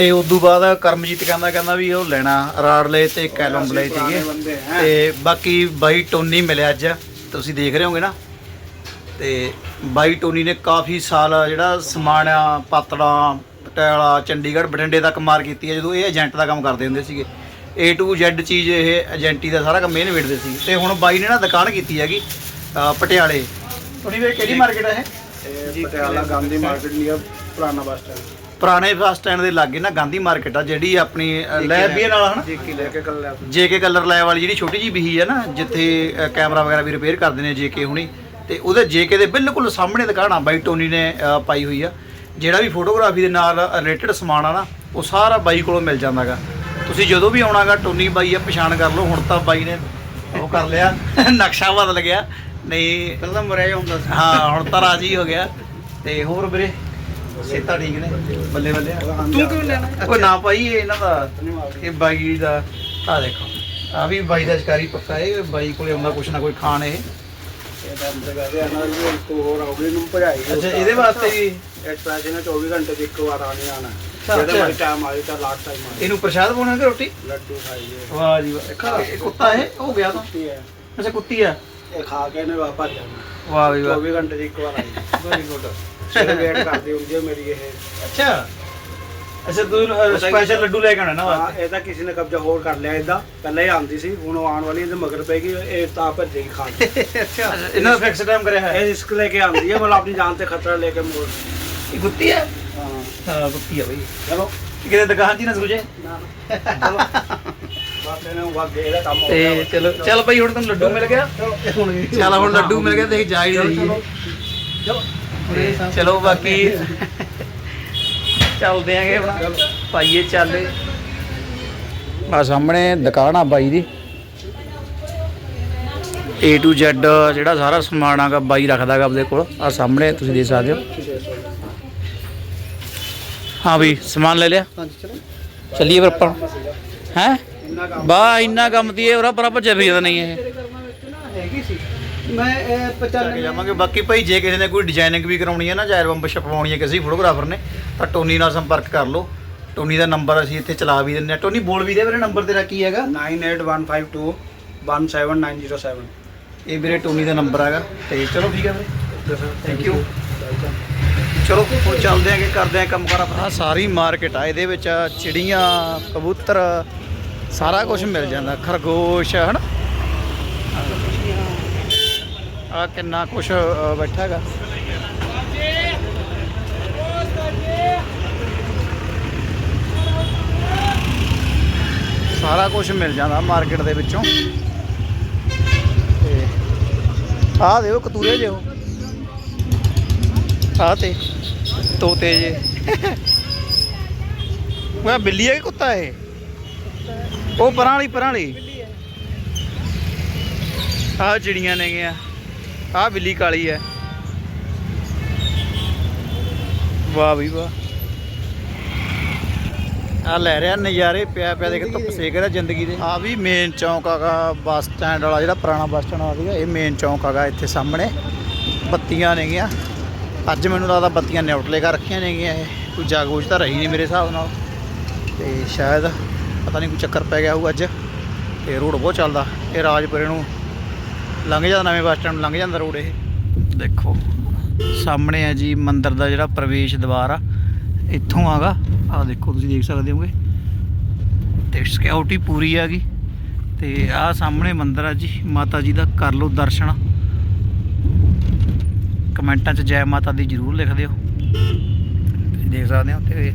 ਤੇ ਉਸ ਤੋਂ ਬਾਅਦ ਕਰਮਜੀਤ ਕਹਿੰਦਾ ਕਹਿੰਦਾ ਵੀ ਉਹ ਲੈਣਾ ਰਾੜਲੇ ਤੇ ਕੈਲਮ ਲਏ ਸੀਗੇ। ਤੇ ਬਾਕੀ ਬਾਈ ਟੋਨੀ ਮਿਲਿਆ ਅੱਜ। ਤੁਸੀਂ ਦੇਖ ਰਹੇ ਹੋਗੇ ਨਾ? ਤੇ ਬਾਈ ਟੋਨੀ ਨੇ ਕਾਫੀ ਸਾਲ ਜਿਹੜਾ ਸਮਾਨ ਆ ਪਾਤੜਾ ਪਟਿਆਲਾ ਚੰਡੀਗੜ੍ਹ ਬਠਿੰਡੇ ਤੱਕ ਮਾਰ ਕੀਤੀ ਹੈ ਜਦੋਂ ਇਹ ਏਜੰਟ ਦਾ ਕੰਮ ਕਰਦੇ ਹੁੰਦੇ ਸੀਗੇ। A to Z ਚੀਜ਼ ਇਹ ਏਜੰਟੀ ਦਾ ਸਾਰਾ ਕੰਮ ਇਹ ਨਿਬੇੜਦੇ ਸੀ। ਤੇ ਹੁਣ ਬਾਈ ਨੇ ਨਾ ਦੁਕਾਨ ਕੀਤੀ ਹੈਗੀ ਪਟਿਆਲੇ। ਵੇ ਕਿਹੜੀ ਮਾਰਕੀਟ ਹੈ ਇਹ? ਇਹ ਪਟਿਆਲਾ ਗਾਂਧੀ ਮਾਰਕੀਟ ਨੀਅਰ ਪੁਰਾਣਾ ਬੱਸ ਸਟੈਂਡ ਪੁਰਾਣੇ ਬੱਸ ਸਟੈਂਡ ਦੇ ਲਾਗੇ ਨਾ ਗਾਂਧੀ ਮਾਰਕੀਟ ਆ ਜਿਹੜੀ ਆਪਣੀ ਲੈਬ ਵੀ ਨਾਲ ਹਨਾ? ਜੀ ਕੀ ਲੈ ਕੇ ਕੱਲ ਲਿਆ ਜੇਕੇ ਕਲਰ ਲੈ ਵਾਲੀ ਜਿਹੜੀ ਛੋਟੀ ਜੀ ਬਹੀ ਹੈ ਨਾ ਜਿੱਥੇ ਕੈਮਰਾ ਵਗੈਰਾ ਵੀ ਰਿਪੇਅਰ ਕਰਦੇ ਨੇ ਜੇਕੇ ਹੁਣੀ ਤੇ ਉਹਦੇ ਜੇਕੇ ਦੇ ਬਿਲਕੁਲ ਸਾਹਮਣੇ ਦੁਕਾਨ ਆ ਬਾਈ ਟੋਨੀ ਨੇ ਪਾਈ ਹੋਈ ਆ। ਜਿਹੜਾ ਵੀ ਫੋਟੋਗ੍ਰਾਫੀ ਦੇ ਨਾਲ ਰਿਲੇਟਡ ਸਮਾਨ ਆ ਨਾ ਉਹ ਸਾਰਾ ਬਾਈ ਕੋਲੋਂ ਮਿਲ ਜਾਂਦਾਗਾ। ਤੁਸੀਂ ਜਦੋਂ ਵੀ ਆਉਣਾਗਾ ਟੋਨੀ ਬਾਈ ਆ ਪਛਾਣ ਕਰ ਲਓ ਹੁਣ ਤਾਂ ਬਾਈ ਨੇ ਉਹ ਕਰ ਲਿਆ ਨਕਸ਼ਾ ਬਦਲ ਗਿਆ। ਨਹੀਂ ਪਹਿਲਾਂ ਮਰਿਆ ਹੁੰਦਾ ਸੀ। ਹਾਂ ਹੁਣ ਤਾਂ ਰਾਜੀ ਹੋ ਗਿਆ। ਤੇ ਹੋਰ ਵੀਰੇ? ਸੇਤਾ ਠੀਕ ਨੇ ਬੱਲੇ ਬੱਲੇ ਤੂੰ ਕਿਉਂ ਲੈਣਾ? ਉਹ ਨਾ ਭਾਈ ਇਹ ਇਹਨਾਂ ਦਾ ਇਹ ਬਾਈ ਦਾ ਆ ਦੇਖੋ ਆ ਵੀ ਬਾਈ ਦਾ ਸ਼ਿਕਾਰੀ ਪੱਕਾ ਇਹ ਬਾਈ ਕੋਲੇ ਆਉਂਦਾ ਕੁਛ ਨਾ ਕੋਈ ਖਾਣ ਇਹ। ਦੀ ਅੱਛਾ ਇਹਦੇ ਵਾਸਤੇ ਵੀ? ਇਸ ਪੈਸੇ ਨੇ 24 ਘੰਟੇ ਚ ਇੱਕ ਵਾਰ ਆਣੀ ਆਣਾ ਜਦੋਂ। ਮਰਜ਼ੀ ਟਾਈਮ ਆਏ ਤਾਂ ਲਾਸਟ ਟਾਈਮ ਆਏ। ਇਹਨੂੰ ਪ੍ਰਸ਼ਾਦ ਪਾਉਣਾ ਕਿ ਰੋਟੀ? ਲੱਡੂ ਖਾਈਏ ਵਾਹ ਜੀ ਵਾਹ। ਇਹ ਕੁੱਤਾ ਹੈ ਹੋ ਗਿਆ ਤਾਂ। ਅੱਛਾ ਕੁੱਤੀ ਆ। ਇਹ ਖਾ ਕੇ ਨੇ ਵਾਪਸ ਜਾਣਾ। ਵਾਹ ਵੀ ਵਾਹ। 24 ਘੰਟੇ ਚ ਇੱਕ ਵਾਰ ਆਈ। ਵੈਰੀ ਗੁੱਡ ਸਿਰ ਵੇਟ ਕਰਦੀ ਹੁੰਦੀ ਹੈ ਮੇਰੀ ਇਹ। ਅੱਛਾ। ਅੱਛਾ ਤੂੰ ਸਪੈਸ਼ਲ ਲੱਡੂ ਲੈ ਕੇ ਆਣਾ ਨਾ ਹਾਂ ਵਾਸਤੇ। ਇਹ ਤਾਂ ਕਿਸੇ ਨੇ ਕਬਜ਼ਾ ਹੋਰ ਕਰ ਲਿਆ ਇਹਦਾ। ਪਹਿਲਾਂ ਹੀ ਆਂਦੀ ਸੀ ਹੁਣ ਉਹ ਆਉਣ ਵਾਲੀ ਇਹਦੇ ਮਗਰ ਪੈਗੀ ਇਹ ਤਾਂ ਭੱਜੇਗੀ ਖਾ ਕੇ ਅੱਛਾ ਇਹਨਾਂ ਦਾ ਫਿਕਸ ਟਾਈਮ ਕਰਿਆ ਹੈ ਇਹ ਰਿਸਕ ਲੈ ਕੇ ਆਂਦੀ ਹੈ ਮਤਲਬ ਆਪਣੀ ਜਾਨ ਤੇ ਖਤਰਾ ਲੈ ਕੇ ਮੋੜ। ਇਹ ਕੁੱਤੀ ਹੈ ਹਾਂ। ਹਾਂ ਕੁੱਤੀ ਆ ਬਈ। ਚਲੋ। ਕਿਤੇ ਦੁਕਾਨ 'ਚ ਹੀ ਨਾ ਸੁਝੇ ਨਾ ਨਾ। ਚਲੋ। ਬਸ ਇਹਨੇ ਵਗ ਗਏ ਇਹਦਾ ਕੰਮ ਹੋ ਤੇ ਗਿਆ। ਚਲੋ ਚੱਲ ਭਾਈ ਹੁਣ ਤੈਨੂੰ ਲੱਡੂ ਮਿਲ ਗਿਆ। ਹੁਣ ਚੱਲ ਹੁਣ ਲੱਡੂ ਮਿਲ ਗਿਆ ਦੇਖ ਜਾ ਹੀ ਰਹੀ ਚਲੋ। ਚਲੋ ਬਾਕੀ ਚੱਲਦੇ ਆਂਗੇ। ਹੁਣ ਪਾਈਏ ਚੱਲੇ। ਆ ਸਾਹਮਣੇ ਦੁਕਾਨ ਆ ਬਾਈ ਦੀ। A to Z ਜਿਹੜਾ ਸਾਰਾ ਸਮਾਨ ਆਗਾ ਬਾਈ ਰੱਖਦਾਗਾ ਆਪਦੇ ਕੋਲ। ਆ ਸਾਹਮਣੇ ਤੁਸੀਂ ਦੇਖ ਸਕਦੇ ਹੋ। ਹਾਂ ਵੀ ਸਮਾਨ ਲੈ ਲਿਆ। ਹਾਂਜੀ ਚਲੋ। ਚੱਲੀਏ ਫਿਰ ਆਪਾਂ। ਹੈ? ਇੰਨਾ ਕੰਮ। ਬਾ ਇੰਨਾ ਕੰਮ ਦੀ ਇਹ ਉਰਾ ਪਰਾ ਭੱਜਿਆ ਫਿਰਦਾ ਨਹੀਂ ਇਹ ਤੇਰੇ ਕਰਮਾਂ ਵਿੱਚ ਨਾ ਹੈਗੀ ਸੀ ਮੈਂ ਇਹ ਚੱਲ ਕੇ ਜਾਵਾਂਗੇ ਬਾਕੀ ਭਾਈ ਜੇ ਕਿਸੇ ਨੇ ਕੋਈ ਡਿਜ਼ਾਈਨਿੰਗ ਵੀ ਕਰਾਉਣੀ ਹੈ ਨਾ ਜਾਂ ਐਲਬਮ ਛਪਵਾਉਣੀ ਹੈ ਕਿਸੇ ਫੋਟੋਗ੍ਰਾਫਰ ਨੇ ਤਾਂ ਟੋਨੀ ਨਾਲ ਸੰਪਰਕ ਕਰ ਲਓ ਟੋਨੀ ਦਾ ਨੰਬਰ ਅਸੀਂ ਇੱਥੇ ਚਲਾ ਵੀ ਦਿੰਦੇ ਹਾਂ ਟੋਨੀ ਬੋਲ ਵੀ ਦੇ ਵੀਰੇ ਨੰਬਰ ਤੇਰਾ ਕੀ ਹੈਗਾ 98152 17907 ਇਹ ਵੀਰੇ ਟੋਨੀ ਦਾ ਨੰਬਰ ਹੈਗਾ ਤੇ ਚਲੋ ਠੀਕ ਹੈ ਵੀਰੇ ਥੈਂਕ ਯੂ ਚਲੋ ਹੁਣ ਚੱਲਦੇ ਆਂਗੇ ਕਰਦੇ ਆਂ ਕੰਮ ਕਾਰ ਆਪਣਾ ਆਹ ਸਾਰੀ ਮਾਰਕੀਟ ਆ ਇਹਦੇ ਵਿੱਚ ਚਿੜੀਆਂ ਕਬੂਤਰ ਸਾਰਾ ਕੁਝ ਮਿਲ ਜਾਂਦਾ ਖਰਗੋਸ਼ ਹਨ ਆ ਕਿੰਨਾ ਕੁਝ ਬੈਠਾ ਹੈਗਾ ਸਾਰਾ ਕੁਝ ਮਿਲ ਜਾਂਦਾ ਮਾਰਕੀਟ ਦੇ ਵਿੱਚੋਂ। ਤੇ ਆਹ ਦੇਖੋ ਕਤੂਰੇ ਜਿਹੋ ਆਹ ਤੇ ਤੋਤੇ ਜੇ। ਉਹ ਬਿੱਲੀ ਹੈ ਕਿ ਕੁੱਤਾ ਹੈ ਉਹ ਪਰਾਂ ਵਾਲੀ ਪਰਾਂ ਵਾਲੀ। ਆਹ ਚਿੜੀਆਂ ਨੇ ਗਿਆ ਆਹ ਬਿੱਲੀ ਕਾਲੀ ਹੈ। ਵਾਹ ਵੀ ਵਾਹ। ਆ ਲੈ ਰਿਹਾ ਨਜ਼ਾਰੇ ਪਿਆ ਪਿਆ ਦੇਖ, ਧੁੱਪ ਸੇਕ ਰਿਹਾ ਜ਼ਿੰਦਗੀ ਦੇ। ਆ ਵੀ ਮੇਨ ਚੌਂਕ ਆਗਾ ਬੱਸ ਸਟੈਂਡ ਵਾਲਾ, ਜਿਹੜਾ ਪੁਰਾਣਾ ਬੱਸ ਸਟੈਂਡ ਆ ਸੀਗਾ, ਇਹ ਮੇਨ ਚੌਂਕ ਆਗਾ ਇੱਥੇ ਸਾਹਮਣੇ। ਬੱਤੀਆਂ ਨੇਗੀਆਂ ਅੱਜ ਮੈਨੂੰ ਲੱਗਦਾ ਬੱਤੀਆਂ ਨਿਊਟਲੇ ਕਰ ਰੱਖੀਆਂ ਨੇਗੀਆਂ ਇਹ ਕੋਈ ਜਾਗੋਜ ਤਾਂ ਰਹੀ ਨਹੀਂ ਮੇਰੇ ਹਿਸਾਬ ਨਾਲ। ਤੇ ਸ਼ਾਇਦ ਪਤਾ ਨਹੀਂ ਕੋਈ ਚੱਕਰ ਪੈ ਗਿਆ ਹੋਊ ਅੱਜ। ਤੇ ਰੋਡ ਬਹੁਤ ਚੱਲਦਾ, ਇਹ ਰਾਜਪੁਰੇ ਨੂੰ ਲੰਘ ਜਾਂਦਾ, ਨਵੇਂ ਬੱਸ ਸਟੈਂਡ ਲੰਘ ਜਾਂਦਾ ਰੋਡ ਇਹ। ਦੇਖੋ, ਸਾਹਮਣੇ ਆ ਜੀ ਮੰਦਿਰ ਦਾ ਜਿਹੜਾ ਪ੍ਰਵੇਸ਼ ਦੁਆਰ ਆ, ਇੱਥੋਂ ਆਗਾ। ਆ ਦੇਖੋ, ਤੁਸੀਂ ਦੇਖ ਸਕਦੇ ਹੋਗੇ। ਤੇ ਸਿਕਿਉਰਿਟੀ ਪੂਰੀ ਆ ਗਈ ਤੇ ਆ ਸਾਹਮਣੇ ਮੰਦਿਰ ਆ ਜੀ, ਮਾਤਾ ਜੀ ਦਾ ਕਰ ਲਓ ਦਰਸ਼ਨ। ਕਮੈਂਟਾਂ 'ਚ ਜੈ ਮਾਤਾ ਦੀ ਜਰੂਰ ਲਿਖ ਦਿਓ। ਤੁਸੀਂ ਦੇਖ ਸਕਦੇ ਹੋ, ਤੇ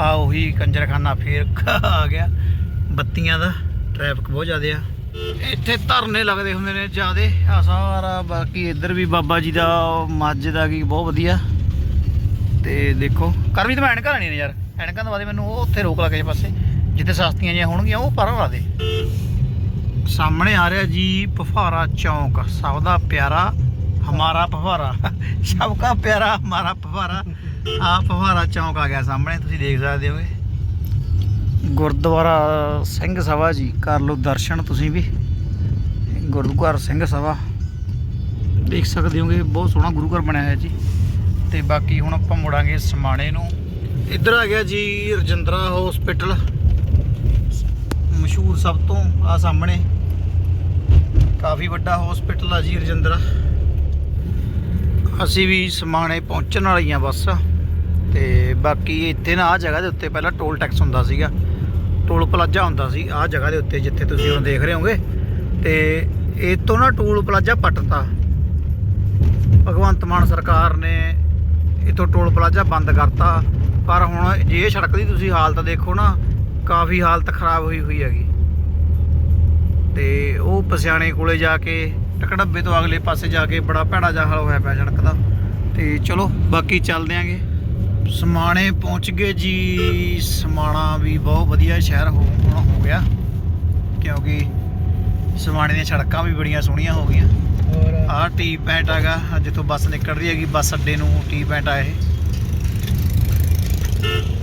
ਆ ਉਹੀ ਕੰਜਰਖਾਨਾ ਫੇਰ ਆ ਗਿਆ। ਬੱਤੀਆਂ ਦਾ ਟ੍ਰੈਫਿਕ ਬਹੁਤ ਜ਼ਿਆਦਾ ਆ। ਇੱਥੇ ਧਰਨੇ ਲੱਗਦੇ ਹੁੰਦੇ ਨੇ ਜਿਆਦੇ। ਆ ਸਾਰਾ ਬਾਕੀ ਇੱਧਰ ਵੀ ਬਾਬਾ ਜੀ ਦਾ ਮੱਝ ਦਾ ਗਈ, ਬਹੁਤ ਵਧੀਆ। ਤੇ ਦੇਖੋ ਕਰਮੀ ਤਾਂ ਐਨਕਾਂ ਨਹੀਂ ਨੇ ਯਾਰ। ਐਨਕਾਂ ਤੋਂ ਬਾਅਦ ਮੈਨੂੰ, ਉਹ ਉੱਥੇ ਰੋਕ ਲਾ ਕਿਸੇ ਪਾਸੇ। ਜਿੱਥੇ ਸਸਤੀਆਂ ਜਿਹੀਆਂ ਹੋਣਗੀਆਂ, ਉਹ ਪਰਾਂ ਲਾ ਦੇ ਸਾਹਮਣੇ ਆ ਰਿਹਾ ਜੀ ਪਫਾਰਾ ਚੌਂਕ। ਸਭ ਦਾ ਪਿਆਰਾ, ਹਮਾਰਾ ਪਫਾਰਾ ਸਭ ਦਾ ਪਿਆਰਾ, ਹਮਾਰਾ ਪਫਾਰਾ ਆ ਪਫਾਰਾ ਚੌਂਕ ਆ ਗਿਆ ਸਾਹਮਣੇ, ਤੁਸੀਂ ਦੇਖ ਸਕਦੇ ਹੋਗੇ। ਗੁਰਦੁਆਰਾ ਸਿੰਘ ਸਭਾ ਜੀ, ਕਰ ਲਓ ਦਰਸ਼ਨ ਤੁਸੀਂ ਵੀ। ਗੁਰਦੁਆਰਾ ਸਿੰਘ ਸਭਾ। ਦੇਖ ਸਕਦੇ ਹੋਗੇ, ਬਹੁਤ ਸੋਹਣਾ ਗੁਰੂ ਘਰ ਬਣਿਆ ਹੋਇਆ ਜੀ। ਤੇ ਬਾਕੀ ਹੁਣ ਆਪਾਂ ਮੁੜਾਂਗੇ ਸਮਾਣੇ ਨੂੰ। ਇੱਧਰ ਆ ਗਿਆ ਜੀ, ਰਜਿੰਦਰਾ ਹਸਪੀਟਲ ਮਸ਼ਹੂਰ ਸਭ ਤੋਂ ਆ ਸਾਹਮਣੇ। ਕਾਫੀ ਵੱਡਾ ਹਸਪੀਟਲ ਆ ਜੀ ਰਜਿੰਦਰਾ। ਅਸੀਂ ਵੀ ਸਮਾਣੇ ਪਹੁੰਚਣ ਵਾਲੀ ਆ ਬਸ। ਤੇ ਬਾਕੀ ਇੱਥੇ ਨਾ ਆ ਜਗ੍ਹਾ ਦੇ ਉੱਤੇ ਪਹਿਲਾਂ ਟੋਲ ਟੈਕਸ ਹੁੰਦਾ ਸੀਗਾ। ਟੋਲ ਪਲਾਜ਼ਾ ਹੁੰਦਾ ਸੀ, ਆਹ ਜਗ੍ਹਾ ਦੇ ਉੱਤੇ ਜਿੱਥੇ ਤੁਸੀਂ ਹੁਣ ਦੇਖ ਰਹੇ ਹੋਗੇ ਤੇ ਇਹ ਤੋਂ ਨਾ ਟੋਲ ਪਲਾਜ਼ਾ ਪੱਟਤਾ। ਭਗਵੰਤ ਮਾਨ ਸਰਕਾਰ ਨੇ ਇਥੋਂ ਟੋਲ ਪਲਾਜ਼ਾ ਬੰਦ ਕਰਤਾ। ਪਰ ਹੁਣ ਜੇ ਸੜਕ ਦੀ ਤੁਸੀਂ ਹਾਲਤ ਦੇਖੋ ਨਾ, ਕਾਫੀ ਹਾਲਤ ਖਰਾਬ ਹੋਈ ਹੋਈ ਹੈਗੀ। ਤੇ ਉਹ ਪਸਿਆਣੇ ਕੋਲੇ ਜਾ ਕੇ ਟਕੜੱਬੇ ਤੋਂ ਅਗਲੇ ਪਾਸੇ ਜਾ ਕੇ ਬੜਾ ਭੈੜਾ ਜਿਹਾ ਹੋਇਆ ਪਿਆ ਸੜਕ ਦਾ। ਤੇ ਚਲੋ, ਬਾਕੀ ਚੱਲਦੇ ਆਂਗੇ। ਸਮਾਣੇ ਪਹੁੰਚ ਗਏ ਜੀ। ਸਮਾਣਾ ਵੀ ਬਹੁਤ ਵਧੀਆ ਸ਼ਹਿਰ ਹੋ ਹੁਣ ਹੋ ਗਿਆ। ਕਿਉਂਕਿ ਸਮਾਣੇ ਦੀਆਂ ਸੜਕਾਂ ਵੀ ਬੜੀਆਂ ਸੋਹਣੀਆਂ ਹੋ ਗਈਆਂ। ਆਹ ਟੀ ਪੈਂਟ ਹੈਗਾ ਜਿੱਥੋਂ ਬੱਸ ਨਿਕਲ ਰਹੀ ਹੈਗੀ ਬੱਸ ਅੱਡੇ ਨੂੰ ਟੀ ਪੈਂਟ ਆ ਇਹ।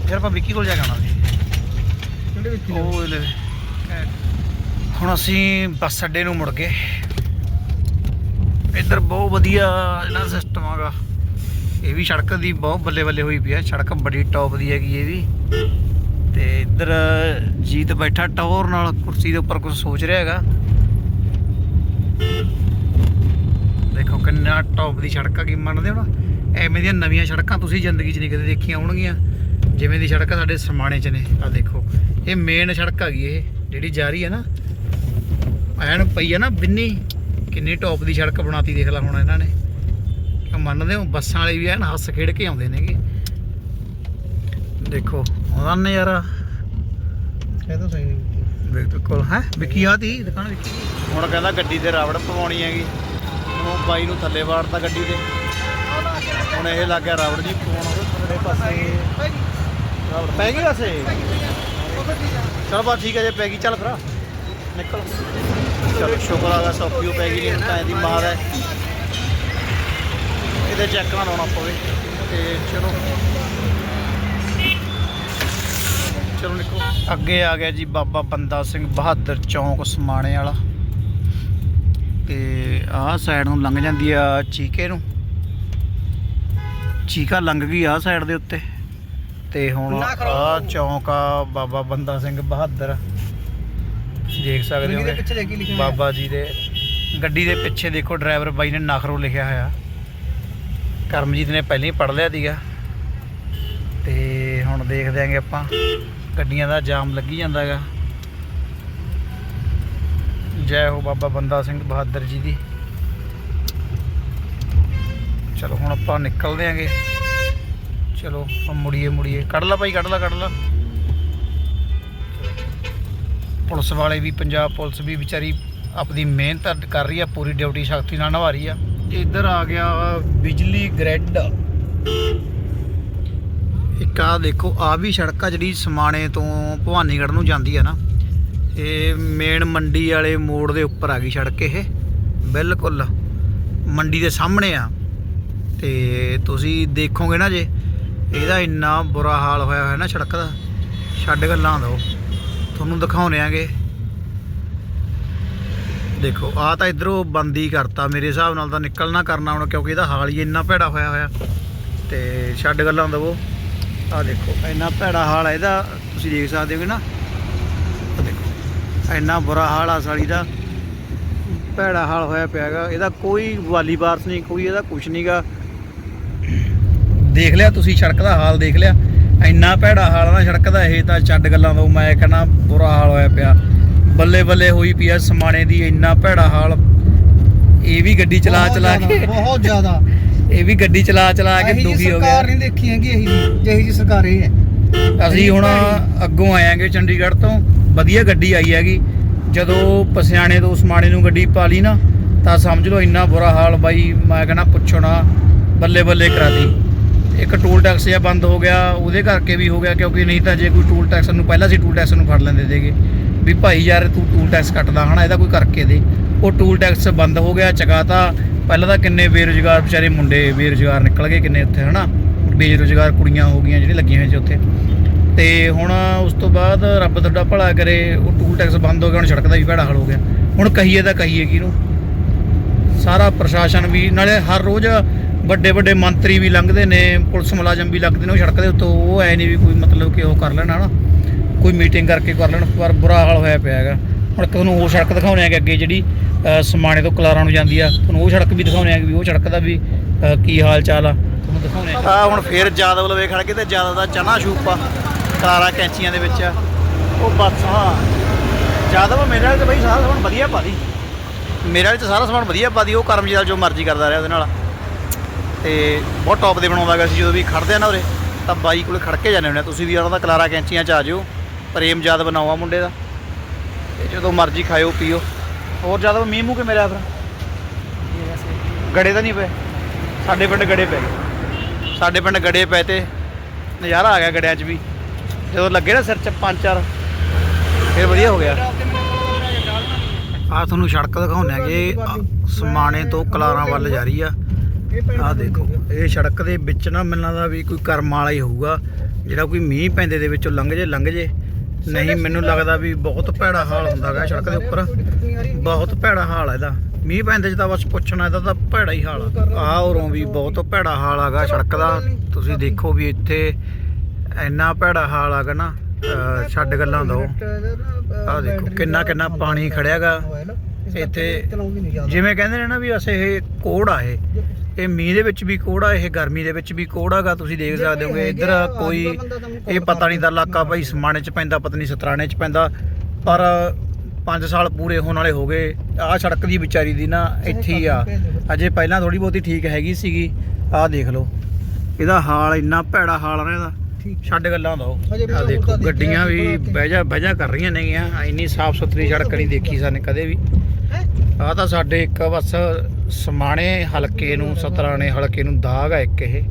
ਫਿਰ ਆਪਾਂ ਵਿੱਕੀ ਕੋਲ ਜਾ ਕੇ ਆਉਣਾ ਸੀ ਕਿਹੜੇ ਵਿੱਚ ਉਹ ਲੈ। ਹੁਣ ਅਸੀਂ ਬੱਸ ਅੱਡੇ ਨੂੰ ਮੁੜ ਗਏ। ਇੱਧਰ ਬਹੁਤ ਵਧੀਆ ਜਿਹੜਾ ਸਿਸਟਮ ਹੈਗਾ। ਇਹ ਵੀ ਸੜਕ ਦੀ ਬਹੁਤ ਬੱਲੇ ਬੱਲੇ ਹੋਈ ਪਈ ਹੈ ਸੜਕ ਬੜੀ ਟੌਪ ਦੀ ਹੈਗੀ ਇਹ ਵੀ ਤੇ ਇੱਧਰ ਜੀਤ ਬੈਠਾ ਟੌਰ ਨਾਲ, ਕੁਰਸੀ ਦੇ ਉੱਪਰ ਕੁਝ ਸੋਚ ਰਿਹਾ ਹੈਗਾ। ਦੇਖੋ ਕਿੰਨਾ ਟੌਪ ਦੀ ਸੜਕ ਆ, ਕੀ ਮੰਨਦੇ ਹੋ ਨਾ? ਐਵੇਂ ਦੀਆਂ ਨਵੀਆਂ ਸੜਕਾਂ ਤੁਸੀਂ ਜ਼ਿੰਦਗੀ 'ਚ ਨਹੀਂ ਕਦੇ ਦੇਖੀਆਂ ਹੋਣਗੀਆਂ। ਜਿਵੇਂ ਦੀ ਸੜਕ ਸਾਡੇ ਸਮਾਣੇ 'ਚ ਨੇ ਆ ਦੇਖੋ। ਇਹ ਮੇਨ ਸੜਕ ਹੈਗੀ ਇਹ, ਜਿਹੜੀ ਜਾ ਰਹੀ ਹੈ ਨਾ। ਐਨ ਪਈ ਆ ਨਾ ਬਿੰਨੀ, ਕਿੰਨੀ ਟੌਪ ਦੀ ਸੜਕ ਬਣਾਤੀ ਦੇਖ ਲੈ ਹੁਣ ਇਹਨਾਂ ਨੇ। ਮੰਨਦੇ ਹੋ ਬੱਸਾਂ ਵਾਲੇ ਵੀ ਐਨ ਹੱਸ ਖੇਡ ਕੇ ਆਉਂਦੇ ਨੇਗੇ। ਦੇਖੋ ਉਹਦਾ ਨਜ਼ਾਰਾ। ਇਹ ਤਾਂ ਸਹੀ ਨਹੀਂ ਬਿਲਕੁਲ ਹੈ? ਵਿੱਕੀ ਆ ਤੀ ਦੁਕਾਨ ਵਿੱਕੀ ਹੁਣ ਕਹਿੰਦਾ ਗੱਡੀ ਤੇ ਰਾਵੜ ਪਵਾਉਣੀ ਹੈਗੀ। ਉਹ ਬਾਈ ਨੂੰ ਥੱਲੇ ਵਾੜਤਾ ਗੱਡੀ ਤੇ। ਹੁਣ ਇਹ ਲੱਗ ਗਿਆ ਰਾਵੜ ਜੀ ਪਵਾਉਣ। ਉਹਦੇ ਥੱਲੇ ਪਾਸੇ ਰਾਵੜ ਪੈ ਗਈ ਵੈਸੇ? ਚਲ ਬਾ ਠੀਕ ਹੈ ਜੇ ਪੈ ਗਈ ਚੱਲ ਫਿਰ। ਨਿਕਲ। ਚਲ ਸ਼ੁਕਰ ਆਗਾ ਸੌਖੀਓ ਪੈ ਗਈ ਨਹੀਂ ਤਾਂ ਇਹਦੀ ਮਾਰ ਹੈ। ਇਹਦੇ ਚੈੱਕ ਨਾ ਲਾਉਣਾ ਪਵੇ। ਤੇ ਚਲੋ। ਚਲੋ ਨਿਕਲੋ। ਅੱਗੇ ਆ ਗਿਆ ਜੀ ਬਾਬਾ ਬੰਦਾ ਸਿੰਘ ਬਹਾਦਰ ਚੌਂਕ ਸਮਾਣੇ ਵਾਲਾ। ਤੇ ਆਹ ਸਾਈਡ ਨੂੰ ਲੰਘ ਜਾਂਦੀ ਆ ਚੀਕੇ ਨੂੰ। ਚੀਕਾ ਲੰਘ ਗਈ ਆਹ ਸਾਈਡ ਦੇ ਉੱਤੇ। ਤੇ ਹੁਣ। ਆਹ ਚੌਂਕ ਆ ਬਾਬਾ ਬੰਦਾ ਸਿੰਘ ਬਹਾਦਰ। ਤੁਸੀਂ ਦੇਖ ਸਕਦੇ ਹੋ ਬਾਬਾ ਜੀ ਦੇ ਗੱਡੀ ਦੇ ਪਿੱਛੇ ਦੇਖੋ ਡਰਾਈਵਰ ਬਾਈ ਨੇ ਨਖਰੋ ਲਿਖਿਆ ਹੋਇਆ। ਕਰਮਜੀਤ ਨੇ ਪਹਿਲਾਂ ਹੀ ਪੜ ਲਿਆ ਸੀਗਾ। ਤੇ ਹੁਣ ਦੇਖਦੇ ਆਂਗੇ ਆਪਾਂ ਗੱਡੀਆਂ ਦਾ ਜਾਮ ਲੱਗੀ ਜਾਂਦਾ ਹੈਗਾ ਜੈ ਹੋ ਬਾਬਾ ਬੰਦਾ ਸਿੰਘ ਬਹਾਦਰ ਜੀ ਦੀ। ਚਲੋ ਹੁਣ ਆਪਾਂ ਨਿਕਲਦੇ ਆਂਗੇ ਚਲੋ ਆਪਾਂ ਮੁੜੀਏ ਮੁੜੀਏ। ਕੱਢ ਲਾ ਭਾਈ, ਕੱਢ ਲਾ ਕੱਢ ਲਾ। ਪੁਲਿਸ ਵਾਲੇ ਵੀ, ਪੰਜਾਬ ਪੁਲਿਸ ਵੀ ਵਿਚਾਰੀ ਆਪਣੀ ਮਿਹਨਤ ਕਰ ਰਹੀ ਆ, ਪੂਰੀ ਡਿਊਟੀ ਸ਼ਕਤੀ ਨਾਲ ਨਿਭਾ ਰਹੀ ਆ। ਇੱਧਰ ਆ ਗਿਆ ਬਿਜਲੀ ਗ੍ਰਿਡ। ਇੱਕ ਆ ਦੇਖੋ ਆ ਵੀ ਸੜਕ ਆ ਜਿਹੜੀ ਸਮਾਣੇ ਤੋਂ ਭਵਾਨੀਗੜ੍ਹ ਨੂੰ ਜਾਂਦੀ ਆ ਨਾ। ਇਹ ਮੇਨ ਮੰਡੀ ਵਾਲੇ ਮੋੜ ਦੇ ਉੱਪਰ ਆ ਗਈ ਸੜਕ ਇਹ, ਬਿਲਕੁਲ। ਮੰਡੀ ਦੇ ਸਾਹਮਣੇ ਆ। ਤੇ ਤੁਸੀਂ ਦੇਖੋਗੇ ਨਾ ਜੇ, ਇਹਦਾ ਇੰਨਾ ਬੁਰਾ ਹਾਲ ਹੋਇਆ ਹੋਇਆ ਨਾ ਸੜਕ ਦਾ। ਛੱਡ ਗੱਲਾਂ ਦੋ। ਤੁਹਾਨੂੰ ਦਿਖਾਉਣੇ ਆਂਗੇ। ਦੇਖੋ, ਆ ਤਾਂ ਇਧਰੋਂ ਬੰਦ ਹੀ ਕਰਤਾ, ਮੇਰੇ ਹਿਸਾਬ ਨਾਲ ਤਾਂ ਨਿਕਲਣਾ ਕਰਨਾ ਹੁਣ, ਕਿਉਂਕਿ ਇਹਦਾ ਹਾਲ ਹੀ ਇੰਨਾ ਭੈੜਾ ਹੋਇਆ ਹੋਇਆ। ਤੇ ਛੱਡ ਗੱਲਾਂ ਦਵੋ। ਆ ਦੇਖੋ, ਇੰਨਾ ਭੈੜਾ ਹਾਲ ਹੈ ਇਹਦਾ, ਤੁਸੀਂ ਦੇਖ ਸਕਦੇ ਹੋਗੇ ਨਾ। ਦੇਖੋ, ਇੰਨਾ ਬੁਰਾ ਹਾਲ ਆ ਸਾਲੀ ਦਾ। ਭੈੜਾ ਹਾਲ ਹੋਇਆ ਪਿਆ ਹੈਗਾ। ਇਹਦਾ ਕੋਈ ਵਾਲੀ ਬਾਰਸ ਨਹੀਂ, ਕੋਈ ਇਹਦਾ ਕੁਛ ਨਹੀਂਗਾ ਦੇਖ ਲਿਆ ਤੁਸੀਂ ਸੜਕ ਦਾ ਹਾਲ, ਦੇਖ ਲਿਆ। ਇੰਨਾ ਭੈੜਾ ਹਾਲ ਨਾ ਸੜਕ ਦਾ, ਇਹ ਤਾਂ ਛੱਡ ਗੱਲਾਂ ਦੋ ਮੈਂ ਕਹਿੰਦਾ ਬੁਰਾ ਹਾਲ ਹੋਇਆ ਪਿਆ। ਬੱਲੇ ਬੱਲੇ ਹੋਈ ਪਈ ਆ ਸਮਾਣੇ ਦੀ ਇੰਨਾ ਭੈੜਾ ਹਾਲ। ਇਹ ਵੀ ਗੱਡੀ ਚਲਾ ਚਲਾ ਕੇ ਬਹੁਤ ਜ਼ਿਆਦਾ। ਇਹ ਵੀ ਗੱਡੀ ਚਲਾ ਚਲਾ ਕੇ ਦੁਖੀ ਹੋ ਸਰਕਾਰ ਗਿਆ ਨਹੀਂ ਦੇਖੀ ਹੈਗੀ ਇਹੀ ਜਿਹੀ ਜੀ ਸਰਕਾਰ ਇਹ ਹੈ। ਅਸੀਂ ਹੁਣ ਅੱਗੋਂ ਆਇਆਂਗੇ ਚੰਡੀਗੜ੍ਹ ਤੋਂ। ਵਧੀਆ ਗੱਡੀ ਆਈ ਹੈਗੀ। ਜਦੋਂ ਪਸਿਆਣੇ ਤੋਂ ਉਸਮਾਣੇ ਨੂੰ ਗੱਡੀ ਪਾ ਲਈ ਨਾ ਤਾਂ ਸਮਝ ਲਓ ਇੰਨਾ ਬੁਰਾ ਹਾਲ ਬਾਈ ਮੈਂ ਕਹਿੰਦਾ ਪੁੱਛੋ ਨਾ ਬੱਲੇ ਬੱਲੇ ਕਰਾਤੀ। ਇੱਕ ਟੂਲ ਟੈਕਸ ਜਿਹਾ ਬੰਦ ਹੋ ਗਿਆ ਉਹਦੇ ਕਰਕੇ ਵੀ ਹੋ ਗਿਆ ਕਿਉਂਕਿ ਨਹੀਂ ਤਾਂ ਜੇ ਕੋਈ ਟੂਲ ਟੈਕਸ ਨੂੰ ਪਹਿਲਾਂ ਸੀ ਟੂਲ ਟੈਕਸ ਨੂੰ ਫੜ ਲੈਂਦੇ ਸੀਗੇ। ਵੀ ਭਾਈ ਯਾਰ ਤੂੰ ਟੂਲ ਟੈਕਸ ਕੱਟਦਾ ਹਨਾ, ਇਹਦਾ ਕੋਈ ਕਰਕੇ ਦੇ। ਉਹ ਟੂਲ ਟੈਕਸ ਬੰਦ ਹੋ ਗਿਆ, ਚਕਾਤਾ। ਪਹਿਲਾਂ ਤਾਂ ਕਿੰਨੇ ਬੇਰੁਜ਼ਗਾਰ ਵਿਚਾਰੇ ਮੁੰਡੇ ਬੇਰੁਜ਼ਗਾਰ ਨਿਕਲ ਗਏ ਕਿੰਨੇ ਉੱਥੇ, ਹਨਾ? ਬੇਰੁਜ਼ਗਾਰ ਕੁੜੀਆਂ ਹੋ ਗਈਆਂ ਜਿਹੜੀਆਂ ਲੱਗੀਆਂ ਹੋਈਆਂ ਸੀ ਉੱਥੇ। ਤੇ ਹੁਣ ਉਸ ਤੋਂ ਬਾਅਦ ਰੱਬ ਤੁਹਾਡਾ ਭਲਾ ਕਰੇ, ਉਹ ਟੂਲ ਟੈਕਸ ਬੰਦ ਹੋ ਗਿਆ, ਹੁਣ ਸੜਕ ਦਾ ਵੀ ਭੈੜਾ ਹਾਲ ਹੋ ਗਿਆ। ਹੁਣ ਕਹੀਏ ਤਾਂ ਕਹੀਏ ਕਿਹਨੂੰ? ਸਾਰਾ ਪ੍ਰਸ਼ਾਸਨ ਵੀ, ਨਾਲੇ ਹਰ ਰੋਜ਼ ਵੱਡੇ ਵੱਡੇ ਮੰਤਰੀ ਵੀ ਲੰਘਦੇ ਨੇ, ਪੁਲਿਸ ਮੁਲਾਜ਼ਮ ਵੀ ਲੱਗਦੇ ਨੇ, ਉਹ ਸੜਕ ਦੇ ਉੱਤੋਂ ਉਹ ਐ ਨਹੀਂ ਵੀ ਕੋਈ ਮਤਲਬ ਕਿ ਉਹ ਕਰ ਲੈਣਾ ਨਾ ਕੋਈ ਮੀਟਿੰਗ ਕਰਕੇ ਕਰ ਲੈਣ, ਪਰ ਬੁਰਾ ਹਾਲ ਹੋਇਆ ਪਿਆ ਹੈਗਾ। ਹੁਣ ਤੁਹਾਨੂੰ ਉਹ ਸੜਕ ਦਿਖਾਉਣੇ ਆ ਕਿ ਅੱਗੇ ਜਿਹੜੀ ਸਮਾਣੇ ਤੋਂ ਕਲਾਰਾਂ ਨੂੰ ਜਾਂਦੀ ਆ। ਤੁਹਾਨੂੰ ਉਹ ਸੜਕ ਵੀ ਦਿਖਾਉਣੇ ਆ ਕਿ ਵੀ ਉਹ ਸੜਕ ਦਾ ਵੀ ਕੀ ਹਾਲ ਚਾਲ ਆ। ਤੁਹਾਨੂੰ ਦਿਖਾਉਣੇ ਆ ਹੁਣ ਫੇਰ ਜਾਦਵ ਲਵੇ ਖੜ ਕੇ ਤੇ ਜਾਦਵ ਦਾ ਚਨਾ ਸ਼ੂਪਾ ਕਲਾਰਾਂ ਕੈਂਚੀਆਂ ਦੇ ਵਿੱਚ। ਆ। ਉਹ ਬਸ, ਹਾਂ। ਜਾਦਵ ਮੇਰੇ ਵਾਲੇ ਤੇ ਬਈ ਸਾਰਾ ਸਮਾਨ ਵਧੀਆ ਪਾ ਦੀ। ਮੇਰੇ ਵਾਲੇ ਚ ਸਾਰਾ ਸਮਾਨ ਵਧੀਆ ਪਾ ਦੀ, ਉਹ ਕਰਮ ਜੀ ਨਾਲ ਜੋ ਮਰਜ਼ੀ ਕਰਦਾ ਰਿਹਾ ਉਹਦੇ ਨਾਲ। ਤੇ ਬਹੁਤ ਟੌਪ ਦੇ ਬਣਾਉਂਦਾ ਗਾ ਸੀ, ਜਦੋਂ ਵੀ ਖੜਦੇ ਆ ਨਾ ਉਰੇ, ਤਾਂ ਬਾਈ ਕੋਲੇ ਖੜ ਕੇ ਜਾਂਦੇ ਹੁੰਦੇ ਆ। ਤੁਸੀਂ ਵੀ ਉਹਨਾਂ ਦਾ ਕਲਾਰਾ ਕੈਂਚੀਆਂ ਚ ਆ ਜਿਓ। ਪ੍ਰੇਮ ਯਾਦ ਬਣਾਓ ਆ ਮੁੰਡੇ ਦਾ। ਤੇ ਜਦੋਂ ਮਰਜ਼ੀ ਖਾਇਓ, ਪੀਓ। ਹੋਰ ਜ਼ਿਆਦਾ ਮੀਂਹ ਮੂੰਹ ਕੇ ਮੇਰਾ ਫਿਰ? ਗੜੇ ਤਾਂ ਨਹੀਂ ਪਏ? ਸਾਡੇ ਪਿੰਡ ਗੜੇ ਪਏ। ਸਾਡੇ ਪਿੰਡ ਗੜੇ ਪਏ ਤੇ ਨਜ਼ਾਰਾ ਆ ਗਿਆ ਗੜਿਆਂ 'ਚ ਵੀ। ਜਦੋਂ ਲੱਗੇ ਨਾ ਸਿਰ 'ਚ ਪੰਜ ਚਾਰ, ਫਿਰ ਵਧੀਆ ਹੋ ਗਿਆ। ਆ ਤੁਹਾਨੂੰ ਸੜਕ ਦਿਖਾਉਂਦੇ ਆ ਕਿ ਸਮਾਣੇ ਤੋਂ ਕਲਾਰਾਂ ਵੱਲ ਜਾ ਰਹੀ ਆ। ਆ ਦੇਖੋ, ਇਹ ਸੜਕ ਦੇ ਵਿੱਚ ਨਾ ਮੈਨੂੰ ਦਾ ਵੀ ਕੋਈ ਕਰਮ ਵਾਲਾ ਹੀ ਹੋਊਗਾ। ਜਿਹੜਾ ਕੋਈ ਮੀਂਹ ਪੈਂਦੇ ਦੇ ਵਿੱਚੋਂ ਲੰਘ ਜੇ ਲੰਘ ਜੇ। ਨਹੀਂ ਮੈਨੂੰ ਲੱਗਦਾ ਵੀ ਬਹੁਤ ਭੈੜਾ ਹਾਲ ਹੁੰਦਾਗਾ ਸੜਕ ਦੇ ਉੱਪਰ। ਬਹੁਤ ਭੈੜਾ ਹਾਲ ਆ ਇਹਦਾ। ਮੀਂਹ ਪੈਂਦੇ ਚ ਤਾਂ ਬਸ ਪੁੱਛਣਾ ਇਹਦਾ ਤਾਂ ਭੈੜਾ ਹੀ ਹਾਲ ਆ। ਆ ਉਰੋਂ ਵੀ ਬਹੁਤ ਭੈੜਾ ਹਾਲ ਆਗਾ ਸੜਕ ਦਾ। ਤੁਸੀਂ ਦੇਖੋ ਵੀ ਇੱਥੇ ਇੰਨਾ ਭੈੜਾ ਹਾਲ ਆਗਾ ਨਾ ਛੱਡ ਗੱਲਾਂ ਦੋ। ਆ ਦੇਖੋ ਕਿੰਨਾ ਕਿੰਨਾ ਪਾਣੀ ਖੜਿਆਗਾ। ਇੱਥੇ ਜਿਵੇਂ ਕਹਿੰਦੇ ਨੇ ਨਾ ਵੀ ਅਸੇ ਇਹ ਕੋੜ ਆ ਇਹ। ਇਹ ਮੀਂਹ ਦੇ ਵਿੱਚ ਵੀ ਕੋੜ ਆ ਇਹ ਗਰਮੀ ਦੇ ਵਿੱਚ ਵੀ ਕੋੜ ਆਗਾ ਤੁਸੀਂ ਦੇਖ ਸਕਦੇ ਹੋਗੇ ਇੱਧਰ ਕੋਈ ਇਹ ਪਤਾ ਨਹੀਂ ਦਾ ਇਲਾਕਾ ਭਾਈ ਸਮਾਣੇ ਚ ਪੈਂਦਾ ਪਤਾ ਨਹੀਂ ਸਤਰਾਣੇ ਚ ਪੈਂਦਾ ਪਰ 5 ਸਾਲ ਪੂਰੇ ਹੋਣ ਵਾਲੇ ਹੋ ਗਏ ਆਹ ਸੜਕ ਦੀ ਵਿਚਾਰੀ ਦੀ ਨਾ ਇੱਥੇ ਹੀ ਆ। ਅਜੇ ਪਹਿਲਾਂ ਥੋੜੀ ਬਹੁਤੀ ਠੀਕ ਹੈਗੀ ਸੀਗੀ ਆਹ ਦੇਖ ਲਓ। ਇਹਦਾ ਹਾਲ ਇੰਨਾ ਭੈੜਾ ਹਾਲ ਆ ਇਹਦਾ। ਛੱਡ ਗੱਲਾਂ ਦਾ। ਆ ਦੇਖੋ ਗੱਡੀਆਂ ਵੀ ਬਹਿਜਾ ਬਹਿਜਾ ਕਰ ਰਹੀਆਂ ਨੇਗੀਆਂ ਇੰਨੀ ਸਾਫ਼ ਸੁਥਰੀ ਸੜਕ ਨਹੀਂ ਦੇਖੀ ਸਾਨੇ ਕਦੇ ਵੀ। ਆ ਤਾਂ ਸਾਡੇ ਇੱਕ ਬਸ ਸਮਾਣੇ ਹਲਕੇ ਨੂੰ ਸਤਰਾਣੇ ਹਲਕੇ ਨੂੰ ਦਾਗ ਆ ਇੱਕ ਇਹ।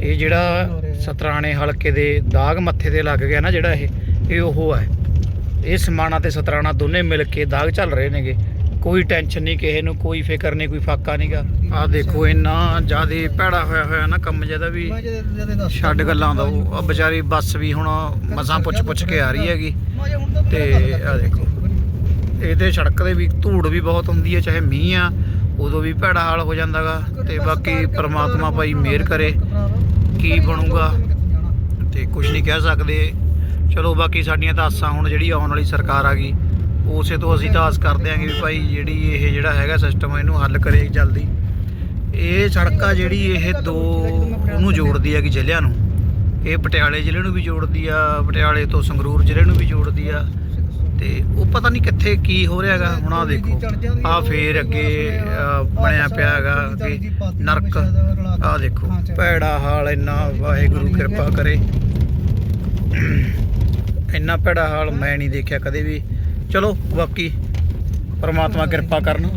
ਇਹ ਜਿਹੜਾ ਸਤਰਾਣੇ ਹਲਕੇ ਦੇ ਦਾਗ ਮੱਥੇ ਤੇ ਲੱਗ ਗਿਆ ਨਾ ਜਿਹੜਾ ਇਹ ਇਹ ਉਹ ਹੈ ਇਹ ਸਮਾਣਾ ਤੇ ਸਤਰਾਣਾ ਦੋਨੇ ਮਿਲ ਕੇ ਦਾਗ ਚੱਲ ਰਹੇ ਨੇਗੇ। ਕੋਈ ਟੈਨਸ਼ਨ ਨਹੀਂ ਕਿਸੇ ਨੂੰ ਕੋਈ ਫਿਕਰ ਨਹੀਂ ਕੋਈ ਫਾਕਾ ਨਹੀਂਗਾ ਆ ਦੇਖੋ ਇੰਨਾ ਜ਼ਿਆਦੇ ਭੈੜਾ ਹੋਇਆ ਹੋਇਆ ਨਾ ਕੰਮ ਜਿਹਦਾ ਵੀ ਛੱਡ ਗੱਲਾਂ ਦਾ ਉਹ। ਵਿਚਾਰੀ ਬੱਸ ਵੀ ਹੁਣ ਮਸਾਂ ਪੁੱਛ ਪੁੱਛ ਕੇ ਆ ਰਹੀ ਹੈਗੀ। ਤੇ ਆ ਦੇਖੋ। ਇਹਦੇ ਸੜਕ ਦੇ ਵੀ ਧੂੜ ਵੀ ਬਹੁਤ ਹੁੰਦੀ ਹੈ ਚਾਹੇ ਮੀਂਹ ਆ ਉਦੋਂ ਵੀ ਭੈੜਾ ਹਾਲ ਹੋ ਜਾਂਦਾਗਾ ਤੇ ਬਾਕੀ ਪ੍ਰਮਾਤਮਾ ਭਾਈ ਮਿਹਰ ਕਰੇ ਕੀ ਬਣੂਗਾ? ਤੇ ਕੁਝ ਨਹੀਂ ਕਹਿ ਸਕਦੇ। ਚਲੋ ਬਾਕੀ ਸਾਡੀਆਂ ਤਾਂ ਆਸਾਂ ਹੁਣ ਜਿਹੜੀ ਆਉਣ ਵਾਲੀ ਸਰਕਾਰ ਆ ਗਈ ਉਸੇ ਤੋਂ ਅਸੀਂ ਤਾਂ ਆਸ ਕਰਦੇ ਆਂਗੇ ਵੀ ਭਾਈ ਜਿਹੜੀ ਇਹ ਜਿਹੜਾ ਹੈਗਾ ਸਿਸਟਮ ਇਹਨੂੰ ਹੱਲ ਕਰੇ ਜਲਦੀ। ਇਹ ਸੜਕ ਜਿਹੜੀ ਇਹ ਦੋ ਉਹਨੂੰ ਜੋੜਦੀ ਹੈਗੀ ਜ਼ਿਲ੍ਹਿਆਂ ਨੂੰ। ਇਹ ਪਟਿਆਲੇ ਜ਼ਿਲ੍ਹੇ ਨੂੰ ਵੀ ਜੋੜਦੀ ਆ ਪਟਿਆਲੇ ਤੋਂ ਸੰਗਰੂਰ ਜ਼ਿਲ੍ਹੇ ਨੂੰ ਵੀ ਜੋੜਦੀ ਆ। ਤੇ ਉਹ ਪਤਾ ਨਹੀਂ ਕਿੱਥੇ ਕੀ ਹੋ ਰਿਹਾ ਹੈਗਾ ਹੁਣ ਆ ਦੇਖੋ। ਆ ਫੇਰ ਅੱਗੇ ਬਣਿਆ ਪਿਆ ਹੈਗਾ ਅੱਗੇ ਨਰਕ। ਆ ਦੇਖੋ ਭੈੜਾ ਹਾਲ ਇੰਨਾ ਵਾਹਿਗੁਰੂ ਕਿਰਪਾ ਕਰੇ। ਇੰਨਾ ਭੈੜਾ ਹਾਲ ਮੈਂ ਨਹੀਂ ਦੇਖਿਆ ਕਦੇ ਵੀ। ਚਲੋ ਬਾਕੀ ਪਰਮਾਤਮਾ ਕਿਰਪਾ ਕਰਨ।